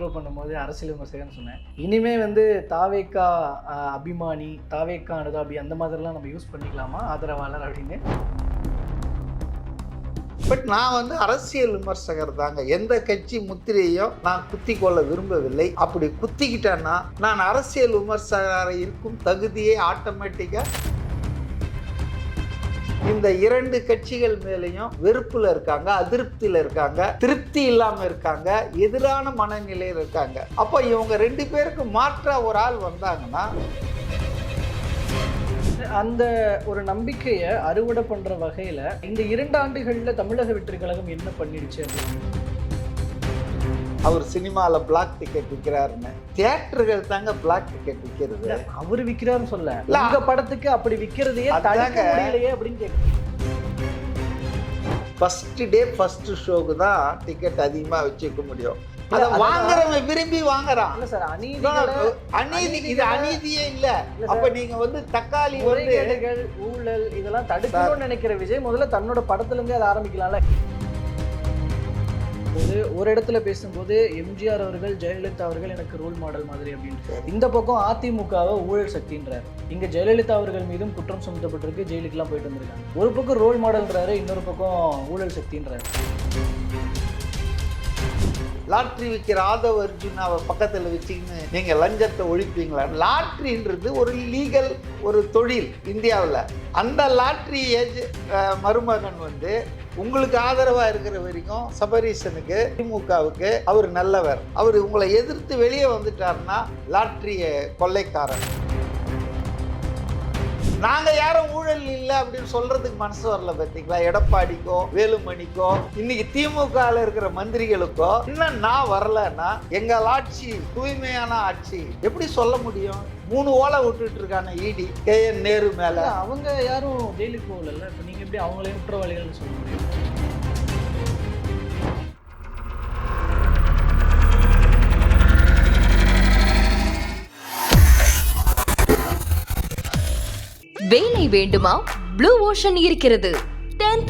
Intro பண்ணும்போது அரசியல் விமர்சகர்னு சொன்னேன். இனிமே வந்து தாவேக்கா அபிமானி தாவேக்கா அனுதாபி அந்த மாதிரிலாம் நம்ம யூஸ் பண்ணிக்கலாமா? ஆதரவாளர் அப்படின்னு. பட் நான் வந்து அரசியல் விமர்சகர் தாங்க. எந்த கட்சி முத்திரையையும் நான் குத்தி கொள்ள விரும்பவில்லை. அப்படி குத்திக்கிட்டேன்னா நான் அரசியல் விமர்சகராக இருக்கும் தகுதியை ஆட்டோமேட்டிக்காக இந்த இரண்டு கட்சிகள் மேலேயும் வெறுப்புல இருக்காங்க அதிருப்தியில இருக்காங்க திருப்தி இல்லாம இருக்காங்க எதிரான மனநிலையில் இருக்காங்க. அப்போ இவங்க ரெண்டு பேருக்கு மாற்றா ஒரு ஆள் வந்தாங்கன்னா அந்த ஒரு நம்பிக்கையை அறுவடை பண்ற வகையில இந்த இரண்டு ஆண்டுகள்ல தமிழக வெற்றி கழகம் என்ன பண்ணிடுச்சு அப்படின்னு? அவர் சினிமாவில் பிளாக் டிக்கெட் விற்கிறாருன்னு தியேட்டர்கள் தாங்க பிளாக் டிக்கெட் விற்கிறது அவர் விக்கிறாருன்னு சொல்ல. உங்க படத்துக்கு அப்படி விக்கிறதையே தடுக்க. முடியலையே அப்படின்னு கேட்குறேன் ஃபர்ஸ்ட் டே ஃபர்ஸ்ட் ஷோக்கு தான் டிக்கெட் அதிகமாக வச்சுக்க முடியும். அதை. வாங்குறவன் விரும்பி வாங்குறான். இல்ல சார் அநீதிகளை அநீதி இது அநீதியே இல்ல. அப்ப நீங்க வந்து தக்காளி வந்து ஊழல் இதெல்லாம் தடுக்கணும்னு நினைக்கிற விஜய் முதல்ல தன்னோட படத்துல இருந்தே அதை ஆரம்பிக்கலாம்ல. போது ஒரு இடத்துல பேசும்போது எம்ஜிஆர் அவர்கள் ஜெயலலிதா அவர்கள் எனக்கு ரோல் மாடல் மாதிரி அப்படின்ட்டு இந்த பக்கம் அதிமுகவை ஊழல் சக்தின்றார். இங்க ஜெயலலிதா அவர்கள் மீதும் குற்றம் சுமத்தப்பட்டிருக்கு ஜெயிலுக்குலாம் போயிட்டு வந்திருக்காங்க. ஒரு பக்கம் ரோல் மாடல்ன்றாரு இன்னொரு பக்கம் ஊழல் சக்தின்றாரு. லாட்ரி விற்கிற ஆதவ அர்ஜுனாவை பக்கத்தில் வச்சுக்கின்னு நீங்கள் லஞ்சத்தை ஒழிப்பீங்களா? லாட்ரின்றது ஒரு லீகல் ஒரு தொழில் இந்தியாவில். அந்த லாட்ரி ஏஜ் மருமகன் வந்து உங்களுக்கு ஆதரவா இருக்கிற வரைக்கும் சபரீசனுக்கு திமுகவுக்கு அவர் நல்லவர். அவர் உங்களை எதிர்த்து வெளியே வந்துட்டாருன்னா லாட்ரிய கொள்ளைக்காரன் நாங்க யாரும் ஊழல் இல்லை அப்படின்னு சொல்றதுக்கு மனசு வரல பார்த்தீங்களா எடப்பாடிக்கோ வேலுமணிக்கோ இன்னைக்கு திமுகவில் இருக்கிற மந்திரிகளுக்கோ இன்னும் நான் வரலன்னா எங்கள் ஆட்சி தூய்மையான ஆட்சி எப்படி சொல்ல முடியும்? மூணு ஓலை விட்டுட்டு இருக்கான இடி கே என் நேரு மேல. அவங்க யாரும் ஜெயிலுக்கு போகல இப்போ நீங்க எப்படி அவங்களையும் குற்றவாளிகள்னு சொல்ல முடியும்? வேலை வேண்டுமா? ப்ளூ ஓஷன் இருக்கிறது. 10th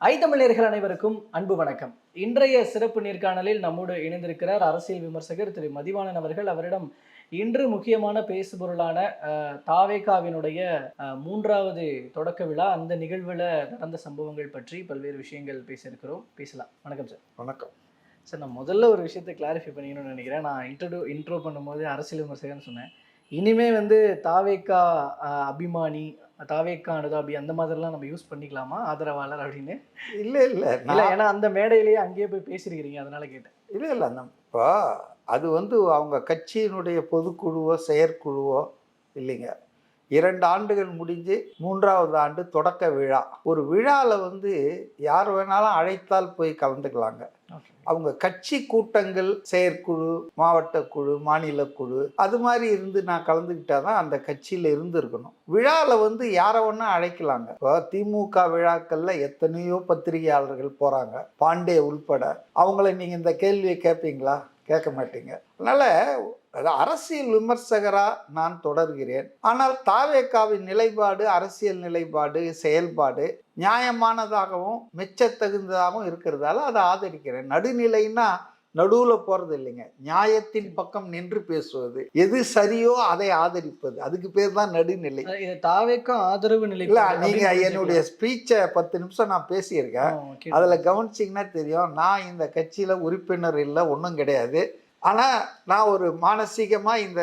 ஐத்தமிழர்கள் அனைவருக்கும் அன்பு வணக்கம். இன்றைய சிறப்பு நேர்காணலில் நம்மோடு இணைந்திருக்கிறார் அரசியல் விமர்சகர் திரு மதிவாணன் அவர்கள். அவரிடம் இன்று முக்கியமான பேசுபொருளான தாவேகாவினுடைய மூன்றாவது தொடக்க விழா அந்த நிகழ்வுல நடந்த சம்பவங்கள் பற்றி பல்வேறு விஷயங்கள் பேசியிருக்கிறோம். பேசலாம். வணக்கம் சார். வணக்கம். சார் நான் முதல்ல ஒரு விஷயத்தை கிளாரிஃபை பண்ணிக்கணும்னு நினைக்கிறேன். நான் இன்ட்ரோ இன்ட்ரோ பண்ணும்போது அரசியல் விமர்சகர்னு சொன்னேன். இனிமே வந்து தாவேக்கா அஹ், அபிமானி தாவேக்கா அனுதாபி அந்த மாதிரிலாம் நம்ம யூஸ் பண்ணிக்கலாமா ஆதரவாளர் அப்படின்னு? இல்ல இல்ல இல்ல ஏன்னா அந்த மேடையிலேயே அங்கேயே போய் பேசிருக்கிறீங்க அதனால கேட்டேன். இல்லை இல்லை நம் இப்போ அது வந்து அவங்க கட்சியினுடைய பொதுக்குழுவோ செயற்குழுவோ இல்லைங்க. இரண்டு ஆண்டுகள் முடிஞ்சு மூன்றாவது ஆண்டு தொடக்க விழா. ஒரு விழாவில் வந்து யார் வேணாலும் அழைத்தால் போய் கலந்துக்கலாங்க. அவங்க கட்சி கூட்டங்கள் செயற்குழு மாவட்ட குழு மாநில குழு அது மாதிரி இருந்து நான் கலந்துக்கிட்டா தான் அந்த கட்சியில் இருந்து இருக்கணும் விழாவில் வந்து யாரை வேணா அழைக்கலாங்க. இப்போ திமுக விழாக்களில் எத்தனையோ பத்திரிகையாளர்கள் போகிறாங்க பாண்டே உள்பட. அவங்கள நீங்கள் இந்த கேள்வியை கேட்பீங்களா கேட்க மாட்டீங்க. அதனால் அது அரசியல் விமர்சகராக நான் தொடர்கிறேன். ஆனால் தாவேக்காவின் நிலைப்பாடு அரசியல் நிலைப்பாடு செயல்பாடு நியாயமானதாகவும் மெச்சத்தகுந்ததாகவும் இருக்கிறதால அதை ஆதரிக்கிறேன். நடுநிலைன்னா நடுவில் போகிறது இல்லைங்க. நியாயத்தின் பக்கம் நின்று பேசுவது. எது சரியோ அதை ஆதரிப்பது. அதுக்கு பேர் தான் நடுநிலை. அஹ் இது தாவேக்கா ஆதரவு நிலை இல்லை நீங்கள் என்னுடைய ஸ்பீச்சை பத்து நிமிஷம் நான் பேசியிருக்கேன். அதில் கவனிச்சிங்கன்னா தெரியும். நான் இந்த கட்சியில் உறுப்பினர் இல்லை ஒன்றும் கிடையாது. ஆனால் நான் ஒரு மானசீகமாக இந்த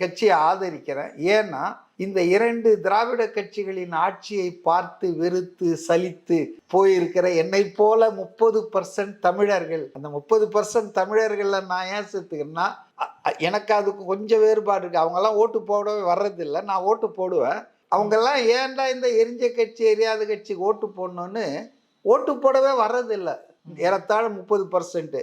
கட்சியை ஆதரிக்கிறேன். ஏன்னா இந்த இரண்டு திராவிட கட்சிகளின் ஆட்சியை பார்த்து வெறுத்து சலித்து போயிருக்கிற என்னை போல முப்பது பர்சன்ட் தமிழர்கள். அந்த முப்பது பர்சன்ட் தமிழர்களில் நான் ஏன் சேர்த்துக்கிறேன்னா எனக்கு அதுக்கு கொஞ்சம் வேறுபாடு இருக்குது அவங்கெல்லாம் ஓட்டு போடவே வர்றதில்லை. நான் ஓட்டு போடுவேன். அவங்கெல்லாம் ஏன்டா இந்த எரிஞ்ச கட்சி எரியாத கட்சிக்கு ஓட்டு போடணும்னு ஓட்டு போடவே வர்றதில்லை. ஏறத்தாழ முப்பது பர்சன்ட்டு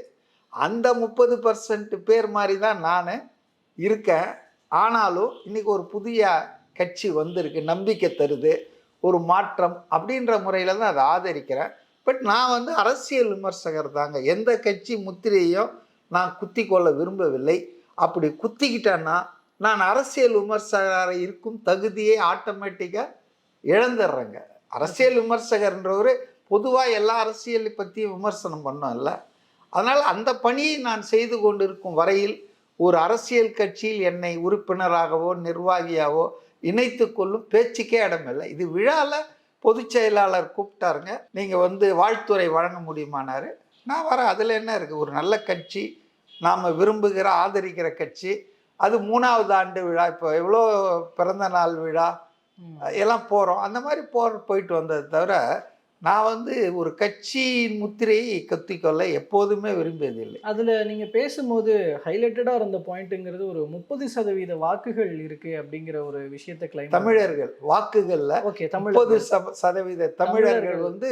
அந்த முப்பது பர்சன்ட் பேர் மாதிரி தான் நான் இருக்கேன். ஆனாலும் இன்றைக்கி ஒரு புதிய கட்சி வந்திருக்கு நம்பிக்கை தருது ஒரு மாற்றம் அப்படின்ற முறையில் தான் அதை ஆதரிக்கிறேன். பட் நான் வந்து அரசியல் விமர்சகர் தாங்க. எந்த கட்சி முத்திரையும் நான் குத்தி கொள்ள விரும்பவில்லை. அப்படி குத்திக்கிட்டேன்னா நான் அரசியல் விமர்சகராக இருக்கும் தகுதியை ஆட்டோமேட்டிக்காக இழந்துடுறேங்க. அரசியல் விமர்சகர்ன்றவர் பொதுவாக எல்லா அரசியலை பற்றியும் விமர்சனம் பண்ணோம்ல. அதனால் அந்த பணியை நான் செய்து கொண்டிருக்கும் வரையில் ஒரு அரசியல் கட்சியில் என்னை உறுப்பினராகவோ நிர்வாகியாவோ இணைத்து கொள்ளும் பேச்சுக்கே இடமில்லை. இது விழாவில் பொதுச் செயலாளர் கூப்பிட்டாருங்க. நீங்கள் வந்து வாழ்த்துறை வழங்க முடியுமானாரு. நான் வரேன். அதில் என்ன இருக்குது ஒரு நல்ல கட்சி. நாம் விரும்புகிற ஆதரிக்கிற கட்சி. அது மூணாவது ஆண்டு விழா. இப்போ எவ்வளோ பிறந்த நாள் விழா. எல்லாம் போகிறோம் அந்த மாதிரி போகிற போயிட்டு வந்ததை தவிர நான் வந்து ஒரு கட்சியின் முத்திரையை கத்திக்கொள்ள எப்போதுமே விரும்பியதில்லை. அதுல நீங்க பேசும்போது ஹைலைட்டடா இருந்த பாயிண்ட்ங்கிறது ஒரு முப்பது சதவீத வாக்குகள் இருக்கு அப்படிங்கிற ஒரு விஷயத்தை கிளைம் தமிழர்கள் வாக்குகளில் ஓகே தமிழ் முப்பது சதவீத தமிழர்கள். வந்து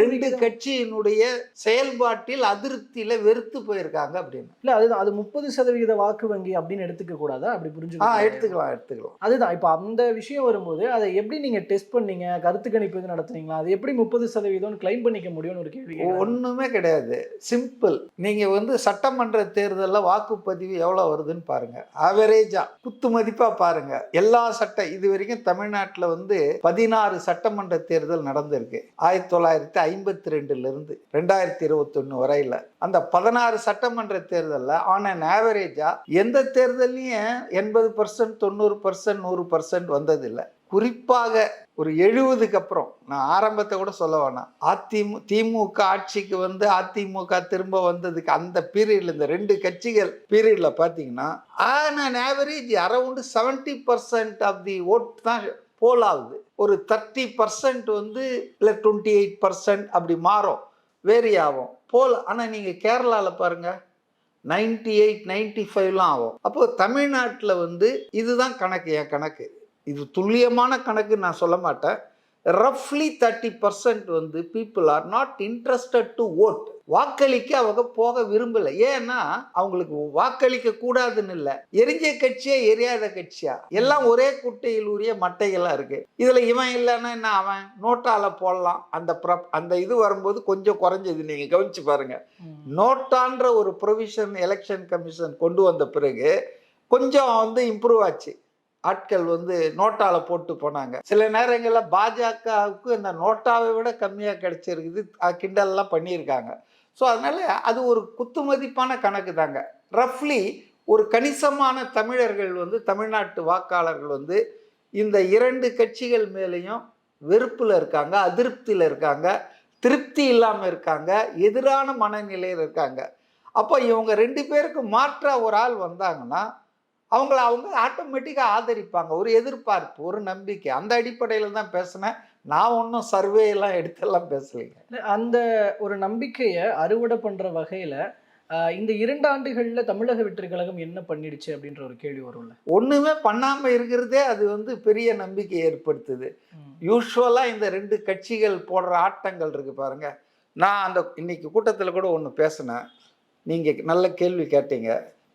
ரெண்டு கட்சியினுடைய செயல்பாட்டில் அதிருப்தியில வெறுத்து போயிருக்காங்க அப்படின்னு. இல்ல அதுதான் அது முப்பது சதவீத வாக்கு வங்கி அப்படின்னு எடுத்துக்க கூடாதா? அப்படி ஆ புரிஞ்சுக்க எடுத்துக்கலாம் எடுத்துக்கலாம். அதுதான் இப்போ அந்த விஷயம் வரும்போது அதை எப்படி நீங்க டெஸ்ட் பண்ணீங்க? கருத்து கணிப்பு நடத்துனீங்களா? அது எப்படி முப்பது சதவீதம்னு கிளைம் பண்ணிக்க முடியும்னு ஒரு கேள்வி ஒன்றுமே கிடையாது. சிம்பிள் நீங்கள் வந்து சட்டமன்ற தேர்தலில் வாக்குப்பதிவு எவ்வளோ வருதுன்னு பாருங்கள் ஆவரேஜாக குத்து மதிப்பாக பாருங்கள் எல்லா சட்ட இது வரைக்கும் தமிழ்நாட்டில் வந்து பதினாறு சட்டமன்ற தேர்தல் நடந்திருக்கு. ஆயிரத்தி தொள்ளாயிரத்தி ஐம்பத்தி ரெண்டுலேருந்து ரெண்டாயிரத்தி இருபத்தொன்று வரையில். அந்த பதினாறு சட்டமன்ற தேர்தலில் ஆன் அன் ஆவரேஜாக எந்த தேர்தல்லையும் எண்பது பர்சன்ட் தொண்ணூறு பர்சன்ட் நூறு பர்சன்ட் வந்ததில்லை. குறிப்பாக ஒரு எழுபதுக்கு அப்புறம் நான் ஆரம்பத்தை கூட சொல்ல வேணாம். அதிமு திமுக ஆட்சிக்கு வந்து அதிமுக திரும்ப வந்ததுக்கு அந்த பீரியட்ல இந்த ரெண்டு கட்சிகள் பீரியட்ல பார்த்தீங்கன்னா on an average around seventy percent of the vote தான் போல் ஆகுது. ஒரு தேர்ட்டி பர்சன்ட் வந்து இல்லை டுவெண்ட்டி எயிட் பர்சன்ட் அப்படி மாறும். வேரி ஆகும் போல் ஆனால் நீங்கள் கேரளாவில் பாருங்க நைன்டி எயிட் நைன்டி ஃபைவ்லாம் ஆகும். அப்போ தமிழ்நாட்டில் வந்து இதுதான் கணக்கு என் கணக்கு. இது துல்லியமான கணக்கு நான் சொல்ல மாட்டேன். ரஃப்லி தேர்ட்டி பர்சன்ட் வந்து people are not interested to vote வாக்களிக்க அவங்க போக விரும்பல. ஏன்னா அவங்களுக்கு வாக்களிக்க கூடாதுன்னு இல்லை. எரிஞ்ச கட்சியா எரியாத கட்சியா? எல்லாம் ஒரே குட்டையில் உரிய மட்டைகளா இருக்கு. இதுல இவன் இல்லைன்னா என்ன அவன்? நோட்டால போடலாம். அந்த ப்ரப் அந்த இது வரும்போது கொஞ்சம் குறைஞ்சது. நீங்க கவனிச்சு பாருங்க. நோட்டான்ற ஒரு ப்ரொவிஷன் எலெக்ஷன் கமிஷன் கொண்டு வந்த பிறகு கொஞ்சம் வந்து இம்ப்ரூவ் ஆச்சு. ஆட்கள் வந்து நோட்டால போட்டு போனாங்க. சில நேரங்களில் பாஜகவுக்கு இந்த நோட்டாவை விட கம்மியாக கிடைச்சிருக்குது கிண்டல்லாம் பண்ணியிருக்காங்க. ஸோ அதனால அது ஒரு குத்துமதிப்பான கணக்கு தாங்க ரஃப்லி ஒரு கணிசமான தமிழர்கள் வந்து தமிழ்நாட்டு வாக்காளர்கள் வந்து இந்த இரண்டு கட்சிகள் மேலேயும் வெறுப்பில் இருக்காங்க அதிருப்தியில் இருக்காங்க திருப்தி இல்லாமல் இருக்காங்க எதிரான மனநிலையில் இருக்காங்க. அப்போ இவங்க ரெண்டு பேருக்கு மாற்ற ஒரு ஆள் வந்தாங்கன்னா அவங்கள அவங்க ஆட்டோமேட்டிக்காக ஆதரிப்பாங்க. ஒரு எதிர்பார்ப்பு ஒரு நம்பிக்கை. அந்த அடிப்படையில் தான் பேசினேன். நான் ஒன்றும் சர்வே எல்லாம் எடுத்தெல்லாம் பேசலைங்க. அந்த ஒரு நம்பிக்கையை அறுவடை பண்ற வகையில இந்த இரண்டு ஆண்டுகள்ல தமிழக வெற்றி கழகம் என்ன பண்ணிடுச்சு அப்படின்ற ஒரு கேள்வி வரும்ல. ஒன்றுமே பண்ணாமல் இருக்கிறதே அது வந்து பெரிய நம்பிக்கை ஏற்படுத்துது. யூஸ்வலாக இந்த ரெண்டு கட்சிகள் போடுற ஆட்டங்கள் இருக்கு பாருங்க. நான் அந்த இன்னைக்கு கூட்டத்தில் கூட ஒன்று பேசினேன். நீங்கள் நல்ல கேள்வி கேட்டீங்க.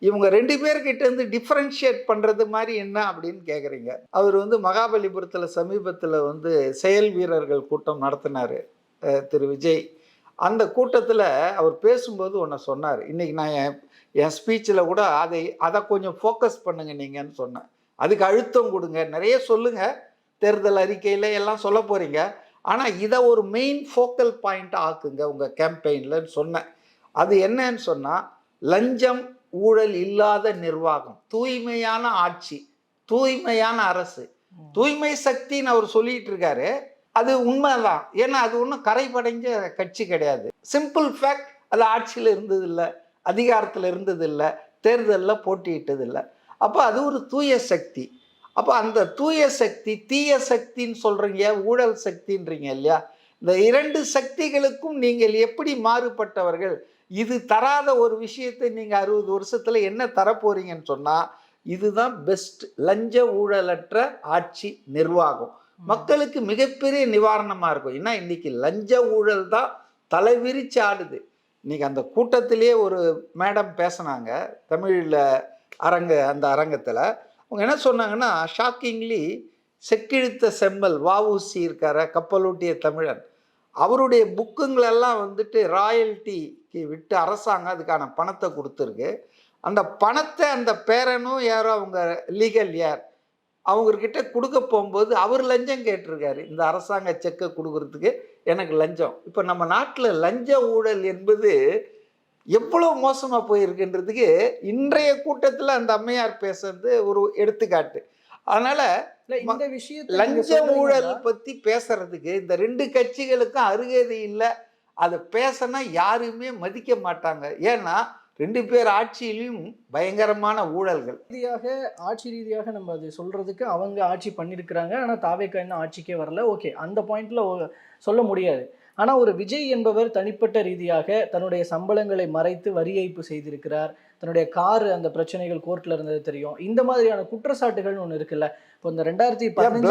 இவங்க ரெண்டு பேர்கிட்ட இருந்து டிஃப்ரென்ஷியேட் பண்ணுறது மாதிரி என்ன அப்படின்னு கேட்குறீங்க அவர் வந்து மகாபலிபுரத்தில் சமீபத்தில் வந்து செயல் வீரர்கள் கூட்டம் நடத்தினார் திரு விஜய். அந்த கூட்டத்தில் அவர் பேசும்போது ஒன்று சொன்னார். இன்றைக்கி நான் என் என் ஸ்பீச்சில் கூட அதை அதை கொஞ்சம் ஃபோக்கஸ் பண்ணுங்க நீங்கன்னு சொன்னேன். அதுக்கு அழுத்தம் கொடுங்க. நிறைய சொல்லுங்கள் தேர்தல் அறிக்கையில் எல்லாம் சொல்ல போகிறீங்க ஆனால் இதை ஒரு மெயின் ஃபோக்கல் பாயிண்ட் ஆக்குங்க உங்கள் கேம்பெயின்லன்னு சொன்னேன். அது என்னன்னு சொன்னால் லஞ்சம் ஊழல் இல்லாத நிர்வாகம் தூய்மையான ஆட்சி தூய்மையான அரசு. தூய்மை சக்தின்னு அவர் சொல்லிட்டு இருக்காரு அது உண்மைதான். ஏன்னா அது ஒன்றும் கரைப்படைஞ்ச கட்சி கிடையாது. சிம்பிள் ஃபேக்ட் அது ஆட்சியில் இருந்ததில்லை அதிகாரத்தில் இருந்ததில்லை தேர்தலில் போட்டியிட்டதில்லை. அப்போ அது ஒரு தூய சக்தி. அப்போ அந்த தூய சக்தி தீய சக்தின்னு சொல்கிறீங்க ஊழல் சக்தின்றீங்க இல்லையா? இந்த இரண்டு சக்திகளுக்கும் நீங்கள் எப்படி மாறுபட்டவர்கள்? இது தராத ஒரு விஷயத்தை நீங்கள் அறுபது வருஷத்தில் என்ன தரப்போறீங்கன்னு சொன்னால் இதுதான் பெஸ்ட் லஞ்ச ஊழலற்ற ஆட்சி நிர்வாகம். மக்களுக்கு மிகப்பெரிய நிவாரணமாக இருக்கும். ஏன்னா இன்னைக்கு லஞ்ச ஊழல் தான் தலைவிரிச்சு ஆடுது. இன்னைக்கு அந்த கூட்டத்திலேயே ஒரு மேடம் பேசினாங்க தமிழில் அரங்க அந்த அரங்கத்தில். அவங்க என்ன சொன்னாங்கன்னா ஷாக்கிங்லி செக்கிழித்த செம்மல் வஉசி இருக்கார கப்பலூட்டிய தமிழன். அவருடைய புக்குங்களெல்லாம் வந்துட்டு ராயல்ட்டிக்கு விட்டு அரசாங்கம் அதுக்கான பணத்தை கொடுத்துருக்கு. அந்த பணத்தை அந்த பேரனும் யாரோ அவங்க லீகல் யார் அவங்கக்கிட்ட கொடுக்க போகும்போது அவர் லஞ்சம் கேட்டிருக்காரு. இந்த அரசாங்க செக்கை கொடுக்கறதுக்கு எனக்கு லஞ்சம். இப்போ நம்ம நாட்டில் லஞ்ச ஊழல் என்பது எவ்வளோ மோசமாக போயிருக்குன்றதுக்கு இன்றைய கூட்டத்தில் அந்த அம்மையார் பேசுறது ஒரு எடுத்துக்காட்டு. அதனால் இந்த விஷயத்தை லஞ்ச ஊழல் பற்றி பேசுறதுக்கு இந்த ரெண்டு கட்சிகளுக்கும் அருகதை இல்லை அதை பேசினா யாருமே மதிக்க மாட்டாங்க. ஏன்னா ரெண்டு பேர் ஆட்சியிலையும் பயங்கரமான ஊழல்கள். ரீதியாக ஆட்சி ரீதியாக நம்ம அது சொல்றதுக்கு அவங்க ஆட்சி பண்ணியிருக்கிறாங்க ஆனா தாவேக்கா இன்னும் ஆட்சிக்கே வரல. ஓகே அந்த பாயிண்ட்ல சொல்ல முடியாது. ஆனா ஒரு விஜய் என்பவர் தனிப்பட்ட ரீதியாக தன்னுடைய சம்பளங்களை மறைத்து வரி ஏய்ப்பு செய்திருக்கிறார். தன்னுடைய கார் அந்த பிரச்சனைகள் கோர்ட்ல இருந்தது தெரியும். இந்த மாதிரியான குற்றச்சாட்டுகள் ஒண்ணு இருக்குல்ல. இப்போ இந்த ரெண்டாயிரத்தி பதினஞ்சு.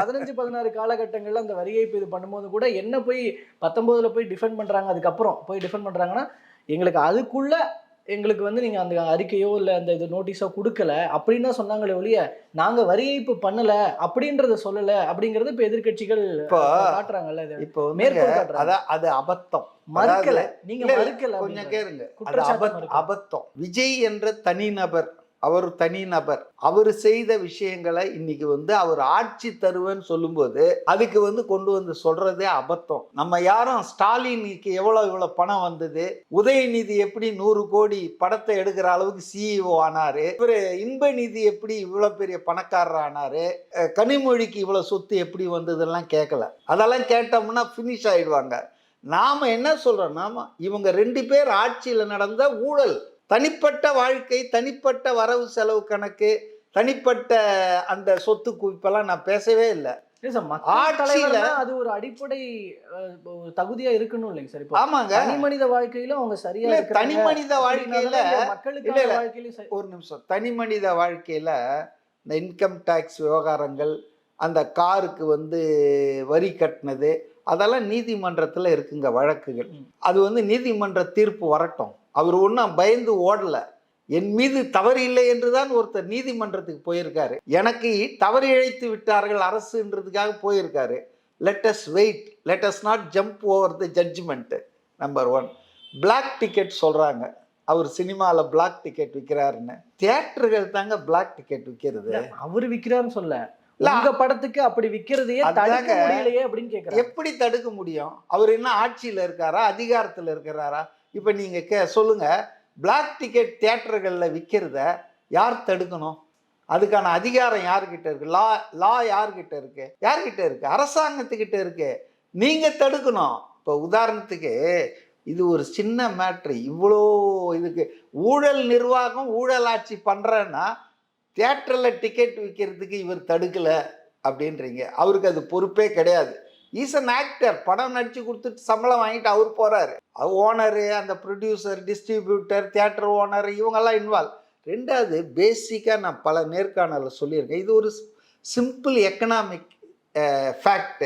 பதினஞ்சு பதினாறு காலகட்டங்கள்ல அந்த வரி ஏய்ப்பு இது பண்ணும்போது கூட என்ன போய் பத்தொன்பதுல போய் டிஃபெண்ட் பண்றாங்க அதுக்கப்புறம் போய் டிஃபெண்ட் பண்றாங்கன்னா எங்களுக்கு அதுக்குள்ள எங்களுக்கு வந்து நீங்க அந்த அறிக்கையோ இல்ல அந்த இது நோட்டீஸோ கொடுக்கல அப்படின்னு தான் சொன்னாங்களே ஒழிய நாங்க வரி ஏய்ப்பு பண்ணல அப்படின்றத சொல்லல அப்படிங்கறது இப்ப எதிர்க்கட்சிகள் இப்போ காட்டுறாங்கல்ல இது இப்போ மேற்கோள். அதான் அது அபத்தம் மறுக்கல நீங்க மறுக்கல கொஞ்சம். கேளுங்க மறுக்கல. அபத்தம் விஜய் என்ற தனிநபர் அவர் தனி நபர். அவர் செய்த விஷயங்களை இன்னைக்கு வந்து அவர் ஆட்சி தருவேன்னு சொல்லும்போது அதுக்கு வந்து கொண்டு வந்து சொல்றதே அபத்தம். நம்ம யாரும் ஸ்டாலினுக்கு எவ்வளோ இவ்வளோ பணம் வந்தது? உதயநிதி எப்படி நூறு கோடி படத்தை எடுக்கிற அளவுக்கு சிஇஓ ஆனாரு? இவர் இன்பநிதி எப்படி இவ்வளோ பெரிய பணக்காரர் ஆனாரு? கனிமொழிக்கு இவ்வளோ சொத்து எப்படி வந்ததெல்லாம் கேட்கல அதெல்லாம் கேட்டோம்னா ஃபினிஷ் ஆயிடுவாங்க. நாம என்ன சொல்றோம்? நாம இவங்க ரெண்டு பேர் ஆட்சியில் நடந்த ஊழல். தனிப்பட்ட வாழ்க்கை தனிப்பட்ட வரவு செலவு கணக்கு தனிப்பட்ட அந்த சொத்து குவிப்பெல்லாம் நான் பேசவே இல்லை. அது ஒரு அடிப்படை தகுதியா இருக்கணும் இல்லைங்க சார். ஆமாங்க. தனி மனித வாழ்க்கையில அவங்க சரியா தனி மனித வாழ்க்கையில. வாழ்க்கையிலும் சரி- ஒரு நிமிஷம். தனி மனித வாழ்க்கையில இந்த இன்கம் டேக்ஸ் விவகாரங்கள் அந்த காருக்கு வந்து வரி கட்டினது அதெல்லாம் நீதிமன்றத்தில் இருக்குங்க வழக்குகள். அது வந்து நீதிமன்ற தீர்ப்பு வரட்டும். அவர் ஒன்றும் பயந்து ஓடல. என் மீது தவறு இல்லை என்றுதான் ஒருத்தர் நீதிமன்றத்துக்கு போயிருக்காரு. எனக்கு தவறு இழைத்து விட்டார்கள் அரசுன்றதுக்காக போயிருக்காரு. Let us wait let us not jump over the judgement number one black ticket சொல்றாங்க. அவர் சினிமாவில் பிளாக் டிக்கெட் விற்கிறாருன்னு தியேட்டர்கள் தாங்க பிளாக் டிக்கெட் விற்கிறது அவரு விக்கிறாருன்னு சொல்ல. உங்க படத்துக்கு அப்படி விக்கிறதையே தடுக்க. முடியலையே அப்படின்னு கேக்குறாங்க எப்படி தடுக்க முடியும்? அவர் என்ன ஆட்சியில் இருக்காரா? அதிகாரத்தில் இருக்கிறாரா? இப்போ நீங்கள் கே சொல்லுங்கள் பிளாக் டிக்கெட் தியேட்டர்களில் விற்கிறத யார் தடுக்கணும்? அதுக்கான அதிகாரம் யார்கிட்ட இருக்கு? லா லா யார்கிட்ட இருக்குது யார்கிட்ட இருக்குது அரசாங்கத்துக்கிட்ட இருக்கு. நீங்கள் தடுக்கணும். இப்போ உதாரணத்துக்கு இது ஒரு சின்ன மேட்ரு இவ்வளோ இதுக்கு ஊழல் நிர்வாகம் ஊழல் ஆட்சி பண்ணுறேன்னா தேட்டரில் டிக்கெட் விற்கிறதுக்கு இவர் தடுக்கலை அப்படின்றீங்க. அவருக்கு அது பொறுப்பே கிடையாது. ஈஸ் அன் ஆக்டர் படம் நடிச்சு கொடுத்துட்டு சம்பளம் வாங்கிட்டு அவர் போறாரு. ஓனரு அந்த ப்ரொடியூசர் டிஸ்ட்ரிபியூட்டர் தியேட்டர் ஓனர் இவங்கெல்லாம் இன்வால்வ் ரெண்டாவது பேசிக்காக நான் பல நேர்காணலில் சொல்லியிருக்கேன். இது ஒரு சிம்பிள் எக்கனாமிக் ஃபேக்ட்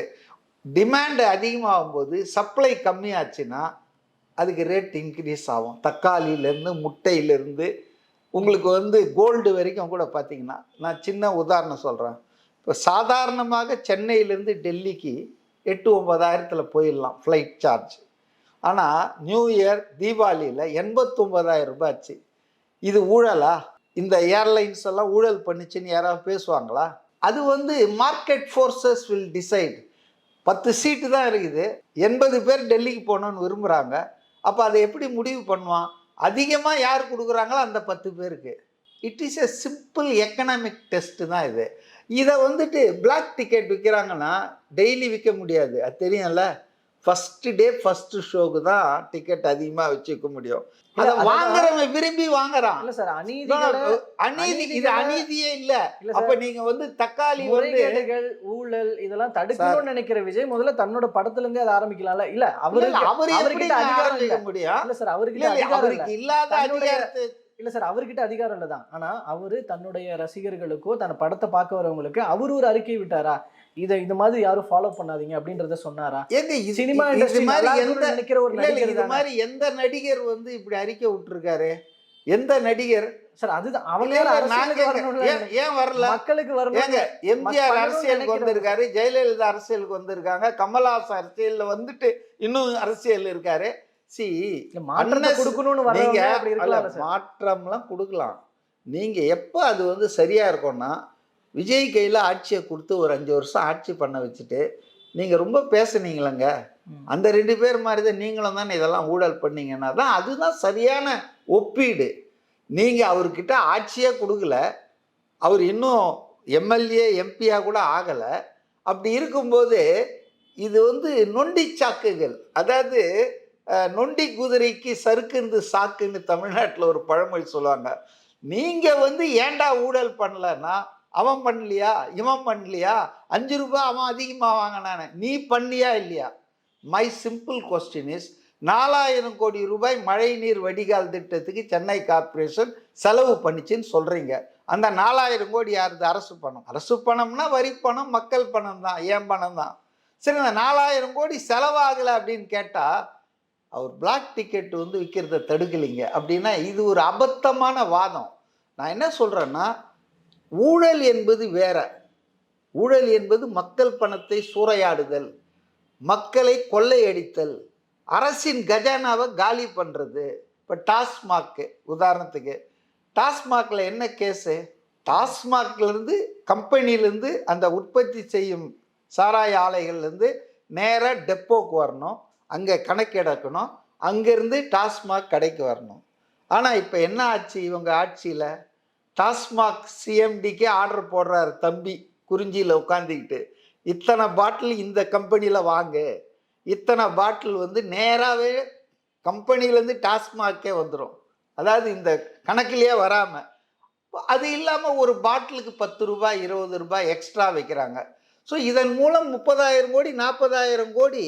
டிமாண்டு அதிகமாகும் போது சப்ளை கம்மியாச்சுன்னா அதுக்கு ரேட் இன்க்ரீஸ் ஆகும். தக்காளியிலேருந்து முட்டையிலேருந்து உங்களுக்கு வந்து கோல்டு வரைக்கும் கூட பார்த்தீங்கன்னா நான் சின்ன உதாரணம் சொல்கிறேன் இப்போ சாதாரணமாக சென்னையிலேருந்து டெல்லிக்கு எட்டு ஒன்பதாயிரத்தில் போயிடலாம் ஃப்ளைட் சார்ஜ் ஆனால் நியூ இயர் தீபாவளியில் எண்பத்தொம்பதாயிரம் ரூபாய்ச்சு இது ஊழலா? இந்த ஏர்லைன்ஸ் எல்லாம் ஊழல் பண்ணிச்சுன்னு யாராவது பேசுவாங்களா? அது வந்து மார்க்கெட் ஃபோர்ஸஸ் வில் டிசைட் பத்து சீட்டு தான் இருக்குது. எண்பது பேர் டெல்லிக்கு போகணுன்னு விரும்புகிறாங்க அப்போ அதை எப்படி முடிவு பண்ணுவான்? அதிகமாக யார் கொடுக்குறாங்களோ அந்த பத்து பேருக்கு. It is a simple economic test தான் இது. இதை வந்துட்டு பிளாக் டிக்கெட் விற்கிறாங்கன்னா டெய்லி விற்க முடியாது. அது தெரியும்ல? ஃபஸ்ட்டு டே ஃபஸ்ட்டு ஷோக்கு தான் டிக்கெட் அதிகமாக வச்சுக்க முடியும். அதை வாங்குறவன் விரும்பி வாங்குறான். இல்ல சார் அநீதிகளை அநீதி இது அநீதியே இல்ல. அப்ப சார். நீங்க வந்து தக்காளி வந்து முறைகேடுகள் ஊழல் இதெல்லாம் தடுக்கணும்னு நினைக்கிற விஜய் முதல்ல தன்னோட படத்துல இருந்தே அதை ஆரம்பிக்கலாம்ல? இல்ல அவரு இல்ல, அவர் எப்படி அவர்கிட்ட அதிகாரம் முடியும்? இல்ல சார் இல்ல அவருக்கு இல்லாத அதிகாரத்தை இல்ல சார் அவர்கிட்ட அதிகாரம் இல்லதான் ஆனா அவரு தன்னுடைய ரசிகர்களுக்கோ தன் படத்தை பார்க்க வரவங்களுக்கு அவர் ஒரு அறிக்கை விட்டாரா? இதை இந்த மாதிரி யாரும் ஃபாலோ பண்ணாதீங்க அப்படின்றத சொன்னாரா? ஏங்க சினிமா இண்டஸ்ட்ரி மாதிரி எந்த நினைக்கிற ஒரு நடிகர் இது. மாதிரி எந்த நடிகர் வந்து இப்படி அறிக்கை விட்டுருக்காரு? எந்த நடிகர்? சார் அதுதான் இல்ல, அவங்க இல்ல, நான் அரசியலுக்கு கேக்குறேன். வரணும்ல. ஏன் வரல? மக்களுக்கு வரணும் ஏங்க எம்ஜிஆர் அரசியலுக்கு. வந்திருக்காரு ஜெயலலிதா அரசியலுக்கு வந்திருக்காங்க கமல்ஹாசன் அரசியல்ல வந்துட்டு இன்னும் அரசியல் இருக்காரு. சி மாற்றத்தை கொடுக்கணும்னு சார். மாற்றம்லாம் கொடுக்கலாம். நீங்க எப்போ அது வந்து சரியா இருக்கும்னா விஜய் கையில ஆட்சியை கொடுத்து ஒரு அஞ்சு வருஷம் ஆட்சி பண்ண வச்சுட்டு நீங்க ரொம்ப பேசுனீங்களங்க. அந்த ரெண்டு பேர் மாதிரி தான் நீங்களும் தானே இதெல்லாம் ஊழல் பண்ணீங்கன்னா தான் அதுதான் சரியான ஒப்பீடு. நீங்க அவர்கிட்ட ஆட்சியே கொடுக்கல. அவர் இன்னும் எம்எல்ஏ எம்பியா கூட ஆகலை. அப்படி இருக்கும்போது இது வந்து நொண்டி சாக்குகள் அதாவது நொண்டி குதிரைக்கு சறுக்குந்து சாக்குன்னு தமிழ்நாட்டில் ஒரு பழமொழி சொல்லுவாங்க. நீங்கள் வந்து ஏன்டா ஊழல் பண்ணலன்னா அவன் பண்ணலையா இவன் பண்ணலையா அஞ்சு ரூபாய் அவன் அதிகமாக வாங்கினானே நீ பண்ணியா இல்லையா? மை சிம்பிள் கொஸ்டின் இஸ் நாலாயிரம் கோடி ரூபாய் மழைநீர் வடிகால் திட்டத்துக்கு சென்னை கார்ப்பரேஷன் செலவு பண்ணிச்சுன்னு சொல்கிறீங்க அந்த நாலாயிரம் கோடி யாருது? அரசு பணம். அரசு பணம்னா வரி பணம் மக்கள் பணம் தான் ஏன் பணம் தான் சரி இந்த நாலாயிரம் கோடி செலவாகலை அப்படின்னு கேட்டால் அவர் பிளாக் டிக்கெட் வந்து விற்கிறத தடுக்கலைங்க. அப்படின்னா இது ஒரு அபத்தமான வாதம். நான் என்ன சொல்கிறேன்னா ஊழல் என்பது வேற. ஊழல் என்பது மக்கள் பணத்தை சூறையாடுதல் மக்களை கொள்ளையடித்தல் அரசின் கஜானாவை காலி பண்ணுறது இப்போ டாஸ்மாக்கு உதாரணத்துக்கு டாஸ்மாகில் என்ன கேஸு டாஸ்மாக்லேருந்து கம்பெனிலேருந்து அந்த உற்பத்தி செய்யும் சாராய ஆலைகள்லேருந்து நேராக டெப்போக்கு வரணும். அங்கே கணக்கெடுக்கணும் அங்கேருந்து டாஸ்மாக் கடைக்கு வரணும். ஆனால் இப்போ என்ன ஆச்சு இவங்க ஆட்சியில்? டாஸ்மாக் சிஎம்டிக்கே ஆர்டர் போடுறாரு தம்பி குறிஞ்சியில் உட்காந்துக்கிட்டு இத்தனை பாட்டில் இந்த கம்பெனியில் வாங்கு. இத்தனை பாட்டில் வந்து நேராகவே கம்பெனிலேருந்து டாஸ்மாக்கே வந்துடும் அதாவது இந்த கணக்கிலேயே வராமல் அது இல்லாமல் ஒரு பாட்டிலுக்கு பத்து ரூபாய் இருபது ரூபாய் எக்ஸ்ட்ரா வைக்கிறாங்க. ஸோ இதன் மூலம் முப்பதாயிரம் கோடி நாற்பதாயிரம் கோடி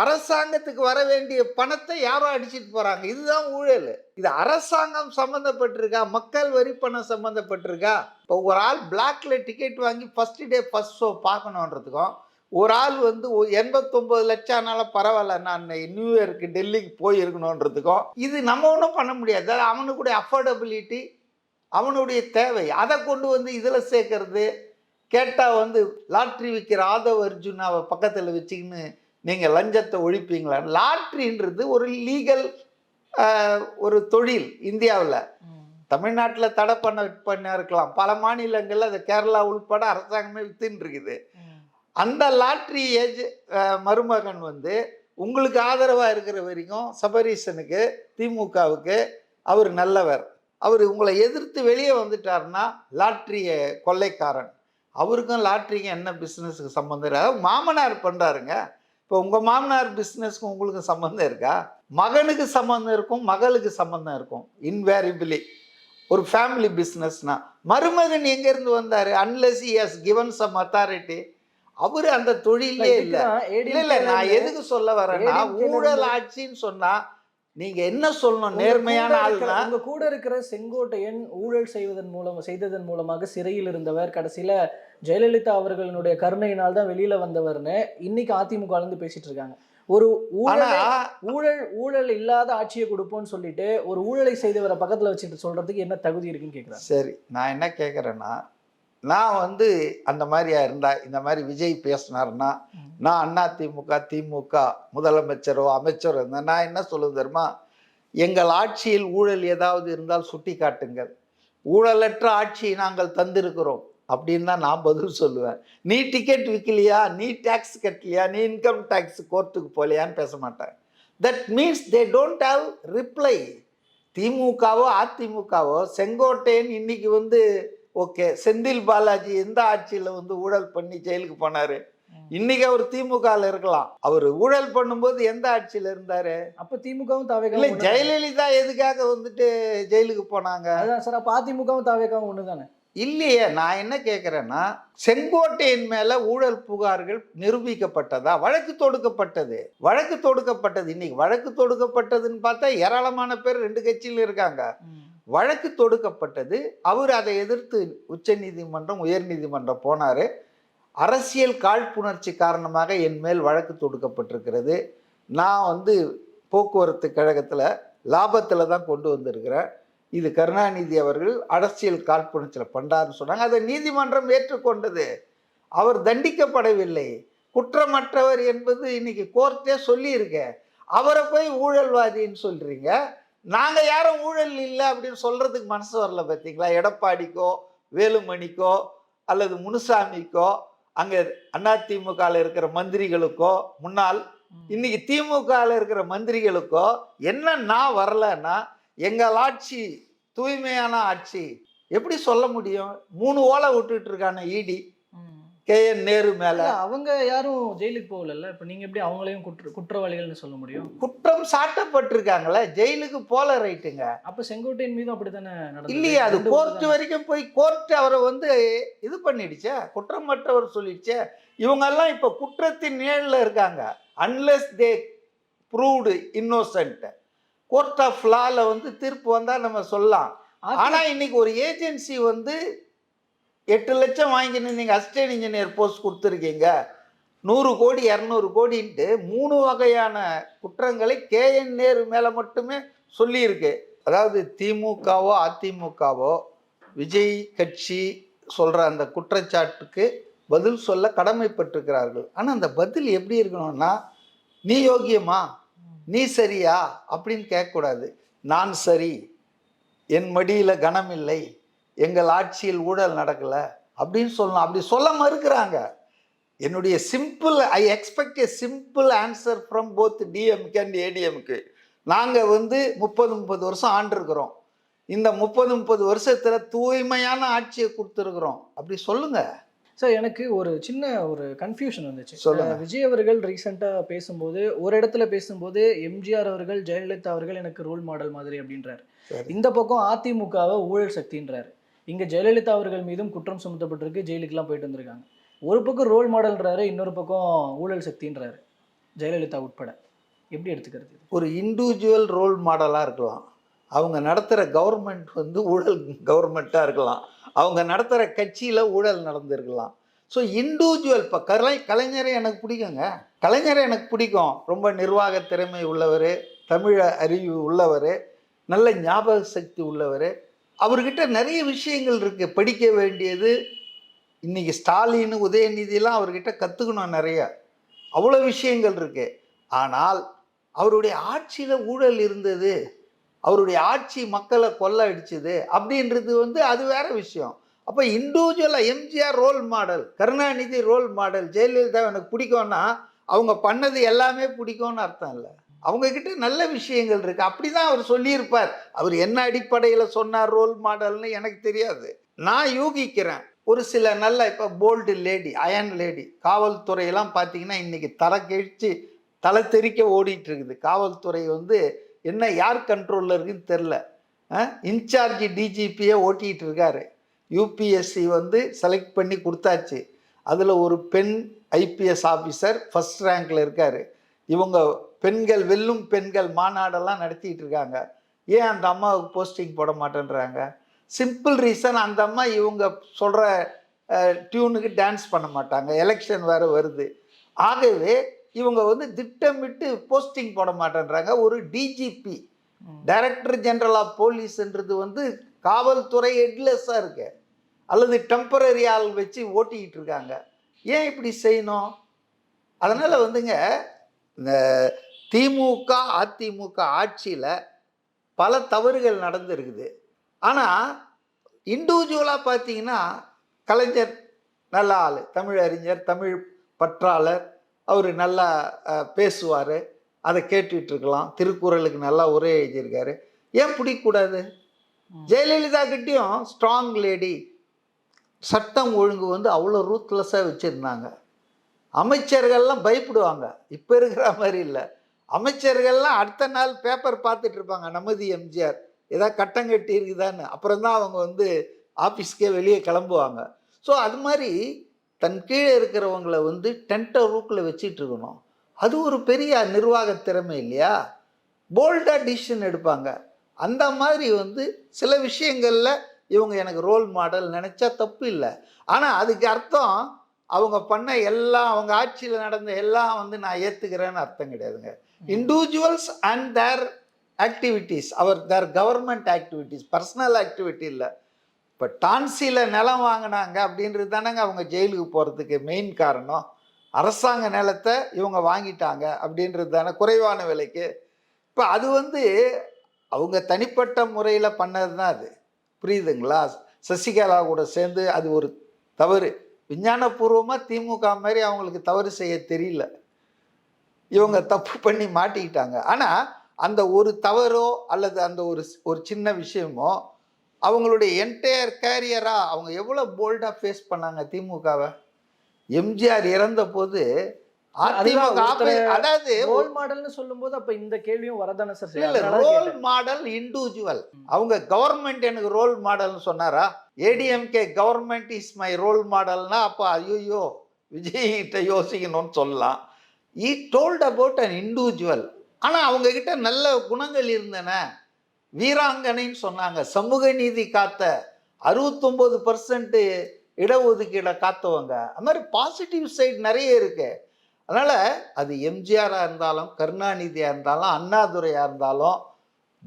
அரசாங்கத்துக்கு வர வேண்டிய பணத்தை யாரோ அடிச்சிட்டு போகிறாங்க இதுதான் ஊழல். இது அரசாங்கம் சம்மந்தப்பட்டிருக்கா மக்கள் வரி பணம் சம்மந்தப்பட்டிருக்கா இப்போ ஒரு ஆள் பிளாக்ல டிக்கெட் வாங்கி ஃபஸ்ட்டு டே ஃபஸ்ட் ஷோ பார்க்கணுன்றதுக்கும் ஒரு ஆள் வந்து எண்பத்தொம்பது லட்சம் ஆனாலும் பரவாயில்ல. நான் நியூ இயருக்கு டெல்லிக்கு போயிருக்கணுன்றதுக்கும் இது நம்ம ஒன்றும் பண்ண முடியாது. அது அவனுக்குடைய அஃபோர்டபிலிட்டி அவனுடைய தேவை. அதை கொண்டு வந்து இதில் சேர்க்கறது கேட்டால் வந்து லாட்ரி விற்கிற ஆதவ் அர்ஜுனாவை பக்கத்தில் வச்சுக்கின்னு நீங்கள் லஞ்சத்தை ஒழிப்பீங்களா? லாட்ரின்றது ஒரு லீகல் ஒரு தொழில் இந்தியாவில். தமிழ்நாட்டில் தடை பண்ண பண்ண இருக்கலாம் பல மாநிலங்களில் அது கேரளா உள்பட அரசாங்கமே வித்துன்னு இருக்குது அந்த லாட்ரி ஏஜ் மருமகன் வந்து உங்களுக்கு ஆதரவாக இருக்கிற வரைக்கும் சபரீசனுக்கு திமுகவுக்கு அவர் நல்லவர். அவர் உங்களை எதிர்த்து வெளியே வந்துட்டாருன்னா லாட்ரி கொள்ளைக்காரன். அவருக்கும் லாட்ரிக்கும் என்ன பிஸ்னஸுக்கு சம்மந்தம் அதாவது மாமனார் பண்ணுறாருங்க இப்போ உங்கள் மாமனார் பிஸ்னஸ்க்கும் உங்களுக்கு சம்மந்தம் இருக்கா? மகனுக்கு சம்மந்தம் இருக்கும் மகளுக்கு சம்மந்தம் இருக்கும். இன்வேரிபிளி ஒரு ஃபேமிலி பிஸ்னஸ்னா மருமகன் எங்கேருந்து வந்தார்? Unless has given some authority அவர் அந்த தொழிலே இல்லை. இல்ல இல்ல நான் எதுக்கு சொல்ல வரேன்னா ஊழல் ஆட்சின்னு சொன்னா நீங்க என்ன சொல்லணும்? நேர்மையான ஆள்னா? உங்க கூட இருக்கிற செங்கோட்டையன் ஊழல் செய்வதன் மூலம் செய்ததன் மூலமாக சிறையில் இருந்தவர் கடைசியில ஜெயலலிதா அவர்களுடைய கருணையினால் தான் வெளியில வந்தவர்னு இன்னைக்கு அதிமுக ல இருந்து பேசிட்டு இருக்காங்க. ஒரு ஊழல் ஊழல் ஊழல் இல்லாத ஆட்சியை கொடுப்போம்னு சொல்லிட்டு ஒரு ஊழலை செய்தவரை பக்கத்துல வச்சுட்டு சொல்றதுக்கு என்ன தகுதி இருக்குன்னு கேக்குறாங்க சரி நான் என்ன கேட்குறேன்னா நான் வந்து அந்த மாதிரியா இருந்தா இந்த மாதிரி விஜய் பேசினாருன்னா நான் அதிமுக திமுக முதலமைச்சரோ அமைச்சரோ இருந்தேன் நான் என்ன சொல்லுவது தெரியுமா? எங்கள் ஆட்சியில் ஊழல் ஏதாவது இருந்தால் சுட்டி காட்டுங்கள் ஊழலற்ற ஆட்சியை நாங்கள் தந்திருக்கிறோம். அப்படின்னு தான் நான் பதில் சொல்லுவேன். நீ டிக்கெட் விற்கலையா நீ டேக்ஸ் கட்டலையா? நீ இன்கம் டேக்ஸ் கோர்ட்டுக்கு போகலையான்னு பேச மாட்டேன். That means they don't have reply திமுகவோ அதிமுகவோ செங்கோட்டையன் இன்னைக்கு வந்து ஓகே செந்தில் பாலாஜி எந்த ஆட்சியில் வந்து ஊழல் பண்ணி ஜெயிலுக்கு போனாரு? இன்னைக்கு அவர் திமுகவில் இருக்கலாம். அவர் ஊழல் பண்ணும்போது எந்த ஆட்சியில் இருந்தாரு? அப்ப திமுகவும் இல்லை தாவேக்காவும் ஒண்ணு- ஜெயலலிதா எதுக்காக வந்துட்டு ஜெயிலுக்கு போனாங்க? அதான் சார் அப்ப அதிமுகவும் தாவேக்காவும் ஒண்ணுதானே? இல்லையே நான் என்ன கேட்குறேன்னா செங்கோட்டையின் மேல ஊழல் புகார்கள் நிரூபிக்கப்பட்டதா? வழக்கு தொடுக்கப்பட்டது. வழக்கு தொடுக்கப்பட்டது. இன்னைக்கு வழக்கு தொடுக்கப்பட்டதுன்னு பார்த்தா ஏராளமான பேர் ரெண்டு கட்சியில் இருக்காங்க. வழக்கு தொடுக்கப்பட்டது. அவர் அதை எதிர்த்து உச்சநீதிமன்றம் உயர்நீதிமன்றம் போனார். அரசியல் காழ்ப்புணர்ச்சி காரணமாக என் மேல் வழக்கு தொடுக்கப்பட்டிருக்கிறது. நான் வந்து போக்குவரத்து கழகத்தில் லாபத்தில் தான் கொண்டு வந்திருக்கிறேன். இது கருணாநிதி அவர்கள் அரசியல் காழ்ப்புணர்ச்சியில் பண்றாருன்னு சொன்னாங்க. அதை நீதிமன்றம் ஏற்றுக்கொண்டது. அவர் தண்டிக்கப்படவில்லை. குற்றமற்றவர் என்பது இன்னைக்கு கோர்ட்டே சொல்லியிருக்க. அவரை போய் ஊழல்வாதின்னு சொல்றீங்க. நாங்க யாரும் ஊழல் இல்லை அப்படின்னு சொல்றதுக்கு மனசு வரல பார்த்தீங்களா எடப்பாடிக்கோ வேலுமணிக்கோ அல்லது முனுசாமிக்கோ அங்க அதிமுகவில் இருக்கிற மந்திரிகளுக்கோ முன்னாள் இன்னைக்கு திமுகவில் இருக்கிற மந்திரிகளுக்கோ என்ன நான் வரலன்னா எங்கள் ஆட்சி தூய்மையான ஆட்சி. எப்படி சொல்ல முடியும்? மூணு ஓலை விட்டுட்டு இருக்கான இடி கே என் நேரு மேல. அவங்க யாரும் ஜெயிலுக்கு போகல இப்ப நீங்க எப்படி அவங்களையும் குற்ற குற்றவாளிகள்னு சொல்ல முடியும்? குற்றம் சாட்டப்பட்டிருக்காங்களே ஜெயிலுக்கு போல ரைட்டுங்க. அப்ப செங்கோட்டையன் மீதும் அப்படித்தானே இல்லையே அது ரெண்டு கோர்ட் பேரும் வரைக்கும் போய் கோர்ட் அவரை வந்து இது பண்ணிடுச்சே? குற்றமற்றவர் சொல்லிடுச்சே? இவங்கெல்லாம் இப்ப குற்றத்தின் நிழல்ல இருக்காங்க. Unless they proved innocent court of law வந்து தீர்ப்பு வந்தா நம்ம சொல்லலாம். தானே. ஆனா இன்னைக்கு ஒரு ஏஜென்சி வந்து எட்டு லட்சம் வாங்கின்னு நீங்க அசிஸ்டன்ட் இன்ஜினியர் போஸ்ட் கொடுத்துருக்கீங்க. நூறு கோடி இரநூறு கோடின்ட்டு மூணு வகையான குற்றங்களை கேஎன் நேரு மேல மட்டுமே சொல்லியிருக்கு. அதாவது திமுகவோ அதிமுகவோ விஜய் கட்சி சொல்ற அந்த குற்றச்சாட்டுக்கு பதில் சொல்ல கடமைப்பட்டிருக்கிறார்கள். ஆனா அந்த பதில் எப்படி இருக்கணும்னா நீ யோகியமா நீ சரியா அப்படின்னு கேட்கக்கூடாது. நான் சரி. என் மடியில் கனம் இல்லை. எங்கள் ஆட்சியில் ஊழல் நடக்கல அப்படின்னு சொல்லணும். அப்படி சொல்ல மறுக்கிறாங்க. என்னுடைய simple I expect a simple answer from both DMK and ADMK நாங்கள் வந்து முப்பது முப்பது வருஷம் ஆண்டிருக்கிறோம் இந்த முப்பது முப்பது வருஷத்தில் தூய்மையான ஆட்சியை கொடுத்துருக்குறோம். அப்படி சொல்லுங்கள் சார் எனக்கு ஒரு சின்ன ஒரு கன்ஃபியூஷன் வந்துச்சு. விஜய் அவர்கள் ரீசெண்டாக பேசும்போது ஒரு இடத்துல பேசும்போது எம்ஜிஆர் அவர்கள் ஜெயலலிதா அவர்கள் எனக்கு ரோல் மாடல் மாதிரி அப்படின்றாரு. இந்த பக்கம் அதிமுகவை ஊழல் சக்தின்றாரு. இங்க ஜெயலலிதா அவர்கள் மீதும் குற்றம் சுமத்தப்பட்டிருக்கு ஜெயிலுக்குலாம் போயிட்டு வந்திருக்காங்க. ஒரு பக்கம் ரோல் மாடல்ன்றாரு இன்னொரு பக்கம் ஊழல் சக்தின்றாரு ஜெயலலிதா உட்பட. எப்படி எடுத்துக்கிறது? ஒரு இண்டிவிஜுவல் ரோல் மாடலாக இருக்கலாம். அவங்க நடத்துகிற கவர்மெண்ட் வந்து ஊழல் கவர்மெண்ட்டாக இருக்கலாம். அவங்க நடத்துகிற கட்சியில் ஊழல் நடந்திருக்கலாம். ஸோ இண்டிவிஜுவல் இப்போ கலை கலைஞரை எனக்கு பிடிக்குங்க. கலைஞரை எனக்கு பிடிக்கும். ரொம்ப நிர்வாக திறமை உள்ளவர் தமிழ அறிவு உள்ளவர் நல்ல ஞாபக சக்தி உள்ளவர். அவர்கிட்ட நிறைய விஷயங்கள் இருக்குது படிக்க வேண்டியது இன்னைக்கு ஸ்டாலின் உதயநிதியெலாம் அவர்கிட்ட கற்றுக்கணும் நிறைய. அவ்வளோ விஷயங்கள் இருக்குது ஆனால் அவருடைய ஆட்சியில் ஊழல் இருந்தது. அவருடைய ஆட்சி மக்களை கொல்ல அடிச்சது அப்படின்றது வந்து அது வேற விஷயம். அப்போ இண்டிவிஜுவலாக MGR role model Karunanidhi role model Jayalalithaa எனக்கு பிடிக்கும்னா அவங்க பண்ணது எல்லாமே பிடிக்கும்னு அர்த்தம் இல்லை. அவங்கக்கிட்ட நல்ல விஷயங்கள் இருக்கு. அப்படிதான் அவர் சொல்லியிருப்பார். அவர் என்ன அடிப்படையில் சொன்னார் ரோல் மாடல்னு எனக்கு தெரியாது. நான் யூகிக்கிறேன். ஒரு சில நல்ல இப்போ போல்டு லேடி அயன் லேடி காவல்துறையெல்லாம் பார்த்தீங்கன்னா இன்றைக்கி தலை கழித்து தலை தெறிக்க ஓடிட்டு இருக்குது. காவல்துறை வந்து என்ன யார் கண்ட்ரோலில் இருக்குன்னு தெரில இன்சார்ஜ் டிஜிபியே ஓட்டிகிட்டு இருக்காரு. யூபிஎஸ்சி வந்து செலக்ட் பண்ணி கொடுத்தாச்சு. அதில் ஒரு பெண் ஐபிஎஸ் ஆஃபீஸர் ஃபஸ்ட் ரேங்கில் இருக்கார். இவங்க பெண்கள் வெல்லும் பெண்கள் மாநாடெல்லாம் நடத்திட்டு இருக்காங்க. ஏன் அந்த அம்மாவுக்கு போஸ்டிங் போட மாட்டேன்றாங்க? சிம்பிள் ரீசன் அந்த அம்மா இவங்க சொல்கிற டியூனுக்கு டான்ஸ் பண்ண மாட்டாங்க. எலெக்ஷன் வேறு வருது. ஆகவே இவங்க வந்து திட்டமிட்டு போஸ்டிங் போட மாட்டேன்றாங்க. ஒரு டிஜிபி டைரக்டர் ஜெனரல் ஆஃப் போலீஸ்ன்றது வந்து காவல்துறை ஹெட்லெஸ்ஸாக இருக்கு. அல்லது டெம்பரரி ஆள் வச்சு ஓட்டிக்கிட்டு இருக்காங்க. ஏன் இப்படி செய்யணும்? அதனால் வந்துங்க இந்த திமுக அதிமுக ஆட்சியில் பல தவறுகள் நடந்திருக்குது. ஆனால் இண்டிவிஜுவலாக பார்த்தீங்கன்னா கலைஞர் நல்ல ஆள் தமிழ் அறிஞர் தமிழ் பற்றாளர் அவர் நல்லா பேசுவார். அதை கேட்டுட்டு இருக்கலாம் திருக்குறளுக்கு நல்லா உரை எழுதியிருக்காரு. ஏன் பிடிக்கக்கூடாது. ஜெயலலிதா கிட்டேயும் ஸ்ட்ராங் லேடி சட்டம் ஒழுங்கு வந்து அவ்வளோ ரூத்லெஸ்ஸாக வச்சுருந்தாங்க. அமைச்சர்கள்லாம் பயப்படுவாங்க. இப்போ இருக்கிற மாதிரி இல்லை. அமைச்சர்கள்லாம் அடுத்த நாள் பேப்பர் பார்த்துட்டு இருப்பாங்க நமதி எம்ஜிஆர். ஏதாவது கட்டம் கட்டி இருக்குதான்னு. அப்புறம் தான் அவங்க வந்து ஆஃபீஸ்க்கே வெளியே கிளம்புவாங்க. ஸோ அது மாதிரி தன் கீழே இருக்கிறவங்கள வந்து டென்ட்டை ரூக்கில் வச்சிட்டு இருக்கணும் அது ஒரு பெரிய நிர்வாக திறமை இல்லையா? போல்டாக டிசிஷன் எடுப்பாங்க. அந்த மாதிரி வந்து சில விஷயங்களில் இவங்க எனக்கு ரோல் மாடல் நினச்சா தப்பு இல்லை. ஆனால் அதுக்கு அர்த்தம் அவங்க பண்ண எல்லாம் அவங்க ஆட்சியில் நடந்த எல்லாம் வந்து நான் ஏற்றுக்கிறேன்னு அர்த்தம் கிடையாதுங்க. Individuals and their activities or their government activities personal activity இல்லை. இப்போ டான்சியில் நிலம் வாங்கினாங்க அப்படின்றது தானேங்க அவங்க ஜெயிலுக்கு போகிறதுக்கு மெயின் காரணம். அரசாங்க நிலத்தை இவங்க வாங்கிட்டாங்க அப்படின்றது தானே குறைவான விலைக்கு. இப்போ அது வந்து அவங்க தனிப்பட்ட முறையில் பண்ணது தான் அது. புரியுதுங்களா? சசிகலா கூட சேர்ந்து அது ஒரு தவறு. விஞ்ஞானபூர்வமாக திமுக மாதிரி அவங்களுக்கு தவறு செய்ய தெரியல. இவங்க தப்பு பண்ணி மாட்டிக்கிட்டாங்க. ஆனால் அந்த ஒரு தவறோ அல்லது அந்த ஒரு ஒரு சின்ன விஷயமோ அவங்களுடைய என்டையர் கேரியராக அவங்க எவ்வளோ போல்டாக ஃபேஸ் பண்ணாங்க திமுகவை? எம்ஜிஆர் இறந்த போது அதாவது ரோல் மாடல்னு சொல்லும்போது அப்ப இந்த கேள்வியும் வரதானே சார். இல்ல ரோல். மாடல் இண்டிவிஜுவல் அவங்க கவர்மெண்ட் எனக்கு ரோல் மாடல்னு சொன்னாரா? ADMK government is my role மாடல்னா அப்போ ஐயோ விஜய் கிட்ட யோசிக்கணும்னு சொல்லலாம். He told about an individual ஆனால் அவங்க கிட்ட நல்ல குணங்கள் இருந்தன. வீராங்கனைன்னு சொன்னாங்க. சமூக நீதி காத்த அறுபத்தொம்போது பர்சன்ட் இடஒதுக்கீடை காத்தவங்க. அது மாதிரி பாசிட்டிவ் சைடு நிறைய இருக்கு. அதனால் அது எம்ஜிஆராக இருந்தாலும் கருணாநிதியாக இருந்தாலும் அண்ணாதுரையாக இருந்தாலும்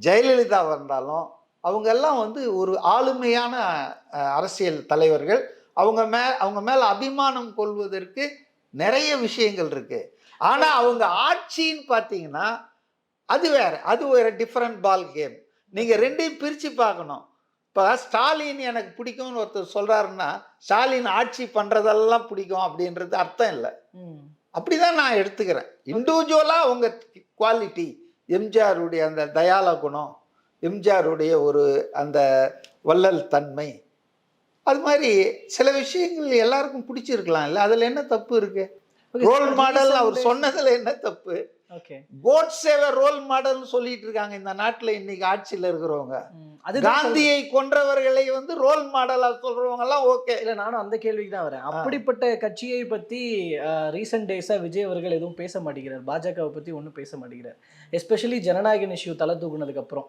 ஜெயலலிதாவாக இருந்தாலும் அவங்க எல்லாம் வந்து ஒரு ஆளுமையான அரசியல் தலைவர்கள். அவங்க மே அவங்க மேலே அபிமானம் கொள்வதற்கு நிறைய விஷயங்கள் இருக்கு. ஆனால் அவங்க ஆட்சின்னு பார்த்தீங்கன்னா அது வேற. அது ஒரு டிஃப்ரெண்ட் பால் கேம் நீங்கள் ரெண்டையும் பிரித்து பார்க்கணும். இப்போ ஸ்டாலின் எனக்கு பிடிக்கும்னு ஒருத்தர் சொல்கிறாருன்னா ஸ்டாலின் ஆட்சி பண்ணுறதெல்லாம் பிடிக்கும் அப்படின்றது அர்த்தம் இல்லை. ம். அப்படிதான் நான் எடுத்துக்கிறேன். இண்டிவிஜுவலாக உங்க குவாலிட்டி எம்ஜிஆருடைய அந்த தயால குணம் எம்ஜிஆருடைய ஒரு அந்த வள்ளல் தன்மை அது மாதிரி சில விஷயங்கள் எல்லாருக்கும் பிடிச்சிருக்கலாம் இல்லை? அதில் என்ன தப்பு இருக்கு? Okay, ரோல் மாடல் அவர் சொன்னதுல என்ன தப்பு. கோட் சேவர் ரோல் மாடல்னு சொல்லிட்டு இருக்காங்க இந்த நாட்டில் இன்னைக்கு ஆட்சியில் இருக்கிறவங்க. சொல்றேன். காந்தியை கொன்றவர்களை வந்து ரோல் மாடலா சொல்றவங்க எல்லாம் ஓகே இல்ல நானும் அந்த கேள்விக்கு தான் வரேன். அப்படிப்பட்ட கட்சியை பத்தி ரீசெண்ட் டேஸா விஜய் அவர்கள் எதுவும் பேச மாட்டேங்கிறார். பாஜகவை பத்தி ஒன்றும் பேச மாட்டேங்கிறார். எஸ்பெஷலி ஜனநாயகன் இஷ்யூ தலை தூக்குனதுக்கு அப்புறம்.